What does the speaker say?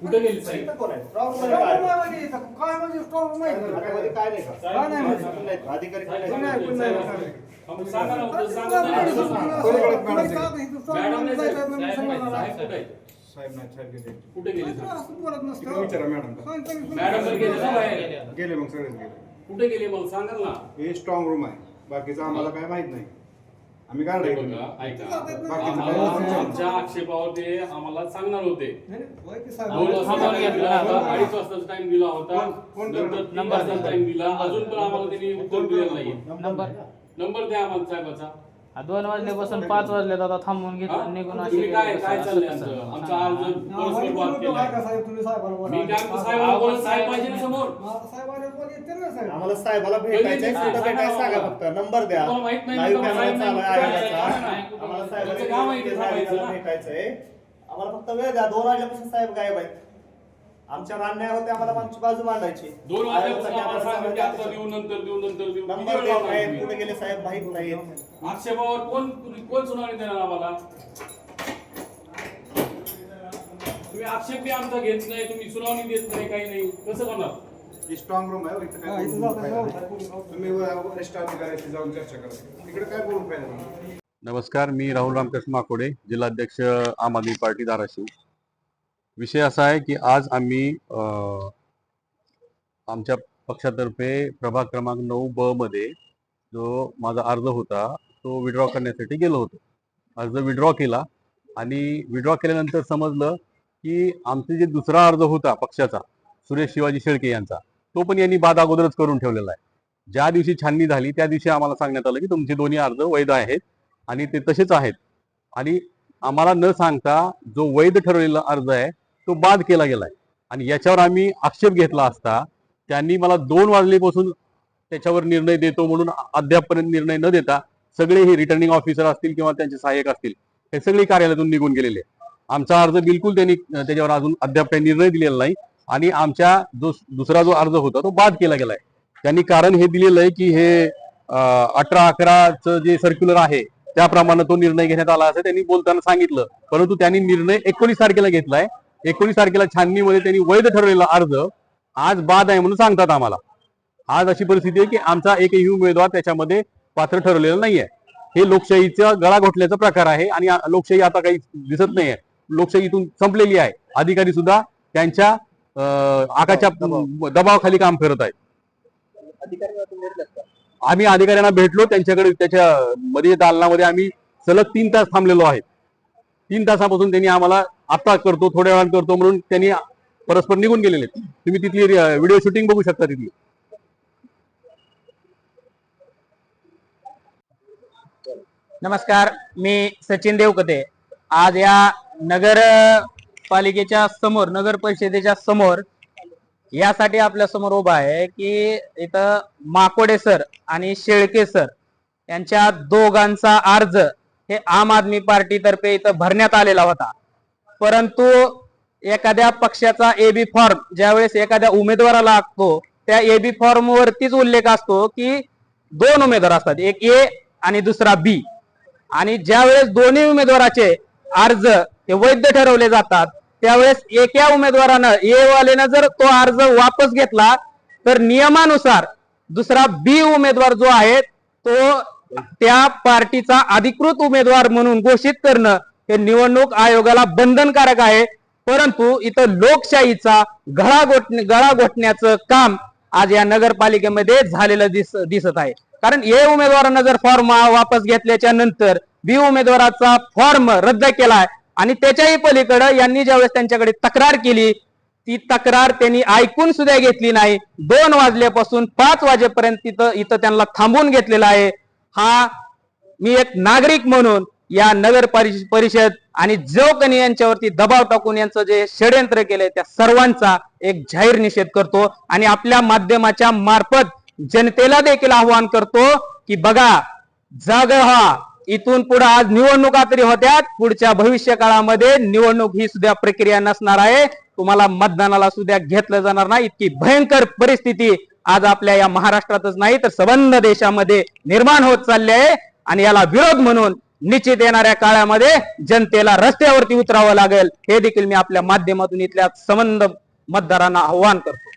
कुठे गेली साहेब. काय म्हणजे strong माहिती. काय नाही? काय? अधिकारी सांगा ना साहेब. नाही, गेले. कुठे विचारा. मॅडम तर गेले ना बाहेर गेले मग सगळेच गेले कुठे गेली मग सांगा ना हे स्ट्रॉंग रूम आहे बाकीचं आम्हाला काय माहीत नाही आम्ही बघा ऐका. काय आम्हाला नाही. आमच्या आक्षेपावर ते आम्हाला सांगणार होते. दोन वाजता time दिला. होता, अडीच वाजताचा टाइम दिला होता. नंतर वाजता टाइम दिला. अजून पण आम्हाला त्यांनी उत्तर दिलेलं नाही नंबर नंबर द्या आम्हाला साहेबाचा हा, दोन वाजल्यापासून पाच वाजले आता थांबून? घेतलं निघून अशी तुम्ही काय काय असं- चाललंय असं- आमचं असं- परस्पर वाद. मी काय म्हणतो, साहेब पाहिजे ना समोर. आम्हाला साहेबाला भेटायचंय हा, सांगा फक्त. नंबर द्या. तुम्हाला माहीत नाही लाईव्ह ना, कॅमेरा साहेब चालू आहे नाही, आयोगाचा. नाही, आम्हाला तुमचं काम आहे इथे थांबायचं साहेबाला ना. भेटायचंय आम्हाला फक्त वेळ द्या. दोन वाजल्यापासून साहेब गायब आहेत. आमच्या अन्याय होते आम्हाला आमची बाजू मांडायची. दोन वाजल्यापासून आम्हाला आता देऊ नंतर देऊ नंतर देऊ किती नंबर वेळ देत लावणार नाहीत तुम्ही? कुठे गेले साहेब माहीत नाहीत आक्षेपावर कोण कोण सुनावणी देणार आम्हाला? तुम्ही आक्षेप बी आमचा घेत नाही तुम्ही सुनावणी देत नाही काही नाही. कसं स्ट्रॉंग रूम आहे इथं हा, काय इथं बोलून फायदा नाही. जातात. तुम्ही वरिष्ठ अधिकाऱ्याशी जाऊन चर्चा करा. तिकडे काय बोलून नाही नमस्कार मी राहुल रामकृष्ण माकोडे जिल्हाध्यक्ष आम आदमी पार्टी धाराशिव. विषय असा आहे की आज आम्ही आमच्या पक्षातर्फे प्रभाग क्रमांक नऊ ब मध्ये जो माझा अर्ज होता तो विड्रॉ करण्यासाठी गेलो होतो. अर्ज विड्रॉ केला आणि विड्रॉ केल्यानंतर समजलं की आमचा जे दुसरा अर्ज होता पक्षाचा सुरेश शिवाजी शेळके यांचा तो पण यांनी बाद अगोदरच करून ठेवलेला आहे. ज्या दिवशी छाननी झाली त्या दिवशी आम्हाला सांगण्यात आलं की तुमचे दोन्ही अर्ज वैध आहेत आणि ते तसेच आहेत. आणि आम्हाला न सांगता जो वैध ठरवलेला अर्ज आहे तो बाद केला गेलाय. आणि याच्यावर आम्ही आक्षेप घेतला असता त्यांनी मला दोन वाजलेपासून त्याच्यावर निर्णय देतो म्हणून अद्यापपर्यंत निर्णय न देता सगळे हे रिटर्निंग ऑफिसर असतील किंवा त्यांचे सहाय्यक असतील हे सगळे कार्यालयातून निघून गेलेले. आमचा अर्ज बिलकुल त्यांनी त्याच्यावर अजून अद्याप काही निर्णय दिलेला नाही. आणि आमच्या जो दुसरा जो अर्ज होता तो बाद केला गेलाय. त्यांनी कारण हे दिलेलं आहे की हे अठरा अकराचं जे सर्क्युलर आहे त्याप्रमाणे तो निर्णय घेण्यात आला असं त्यांनी बोलताना सांगितलं. परंतु त्यांनी निर्णय एकोणीस तारखेला घेतलाय. एकोणीस तारखेला छाननीमध्ये त्यांनी वैध ठरवलेला अर्ज आज बाद आहे म्हणून सांगतात आम्हाला. आज अशी परिस्थिती आहे की आमचा एकही उमेदवार त्याच्यामध्ये पात्र ठरवलेला नाहीये. हे लोकशाहीचा गळा घोटल्याचा प्रकार आहे आणि लोकशाही आता काही दिसत नाहीये. लोकशाही इथून संपलेली आहे. अधिकारी सुद्धा त्यांच्या आकाच्या दबावाखाली काम करत आहेत. आम्ही अधिकाऱ्यांना भेटलो त्यांच्याकडे त्याच्या मध्ये दालनामध्ये आम्ही सलग तीन तास थांबलेलो आहे. तीन तासापासून त्यांनी आम्हाला आता करतो थोड्या वेळात करतो म्हणून त्यांनी परस्पर निघून गेलेले तुम्ही तिथली व्हिडिओ शूटिंग बघू शकता तिथली. नमस्कार मी सचिन देवकते. आज या नगर पालिकेच्या समोर नगर परिषदेच्या समोर यासाठी आपल्यासमोर उभा आहे की इथं माकोडे सर आणि शेळके सर यांच्या दोघांचा अर्ज हे आम आदमी पार्टीतर्फे इथं भरण्यात आलेला होता. परंतु एखाद्या पक्षाचा एबी फॉर्म ज्यावेळेस एखाद्या उमेदवाराला लागतो त्या एबी फॉर्म वरतीच उल्लेख असतो की दोन उमेदवार असतात. एक ए आणि दुसरा बी आणि ज्यावेळेस दोन्ही उमेदवाराचे अर्ज हे वैध ठरवले जातात त्यावेळेस एका उमेदवारानं ए वालेनं जर तो अर्ज वापस घेतला तर नियमानुसार दुसरा बी उमेदवार जो आहे तो त्या पार्टीचा अधिकृत उमेदवार म्हणून घोषित करणं हे निवडणूक आयोगाला बंधनकारक आहे. परंतु इथं लोकशाहीचा गळा घोटणे गळा घोटण्याचं काम आज या नगरपालिकेमध्ये झालेलं दिस दिसत आहे. कारण ए उमेदवारानं जर फॉर्म वापस घेतल्याच्या नंतर बी उमेदवाराचा फॉर्म रद्द केलाय आणि त्याच्याही पलीकडे यांनी ज्यावेळेस त्यांच्याकडे तक्रार केली ती तक्रार त्यांनी ऐकून सुद्धा घेतली नाही. दोन वाजल्यापासून पाच वाजेपर्यंत तिथं इथं त्यांना थांबवून घेतलेलं आहे. हा मी एक नागरिक म्हणून या नगर परिषद आणि जो कनी यांच्यावरती दबाव टाकून यांचं जे षडयंत्र केलंय त्या सर्वांचा एक जाहीर निषेध करतो आणि आपल्या माध्यमाच्या मार्फत जनतेला देखील आवाहन करतो की बघा जाग व्हा इथून पुढे आज निवडणुका तरी होत्यात पुढच्या भविष्य काळामध्ये निवडणूक ही सुद्धा प्रक्रिया नसणार आहे तुम्हाला मतदानाला सुद्धा घेतलं जाणार नाही इतकी भयंकर परिस्थिती आज आपल्या या महाराष्ट्रातच नाही तर सबंध देशामध्ये निर्माण होत चालले आहे आणि याला विरोध म्हणून निश्चित येणाऱ्या काळामध्ये जनतेला रस्त्यावरती उतरावं लागेल. हे देखील मी आपल्या माध्यमातून इथल्या संबंध मतदारांना आव्हान करतो.